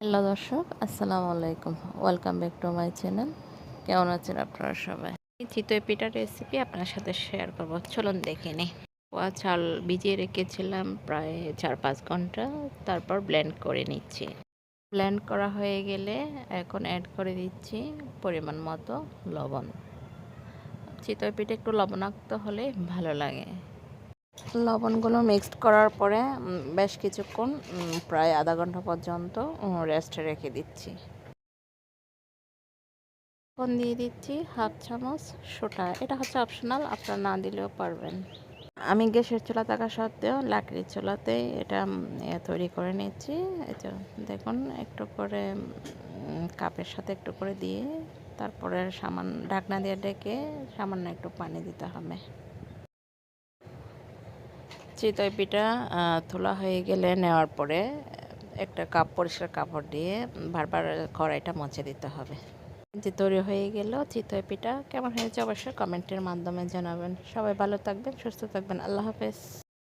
Hello দর্শক, আসসালামু আলাইকুম। Welcome back to my channel কেমন আছেন আপনারা সবাই? চিতই পিঠার রেসিপি আপনার সাথে শেয়ার করব। চলুন দেখে নিই। পোয়া চাল ভিজিয়ে রেখেছিলাম প্রায় চার পাঁচ ঘণ্টা। তারপর ব্লেন্ড করে নিচ্ছি। ব্লেন্ড করা হয়ে গেলে এখন অ্যাড করে দিচ্ছি পরিমাণ মতো লবণ। চিতই পিঠে একটু লবণাক্ত হলে ভালো লাগে। লবণগুলো মিক্সড করার পরে বেশ কিছুক্ষণ প্রায় আধা ঘণ্টা পর্যন্ত রেস্টে রেখে দিচ্ছি। এখন দিয়ে দিচ্ছি হাফ চামচ সোটা এটা হচ্ছে অপশনাল আপনারা না দিলেও পারবেন। আমি গ্যাসের চুলা থাকা সত্ত্বেও লাকড়ির চুলাতেই এটা তৈরি করে নিচ্ছি। এই তো দেখুন, একটু করে কাপের সাথে একটু করে দিয়ে, তারপরে সামান, ঢাকনা দিয়ে ডেকে সামান্য একটু পানি দিতে হবে। চিতই পিঠা তোলা হয়ে গেলে নেওয়ার পরে একটা কাপ, পরিষ্কার কাপড় দিয়ে বারবার কড়াইটা মচে দিতে হবে। যে তৈরি হয়ে গেল চিতই পিঠা, কেমন হয়েছে অবশ্যই কমেন্টের মাধ্যমে জানাবেন। সবাই ভালো থাকবেন, সুস্থ থাকবেন। আল্লাহ হাফেজ।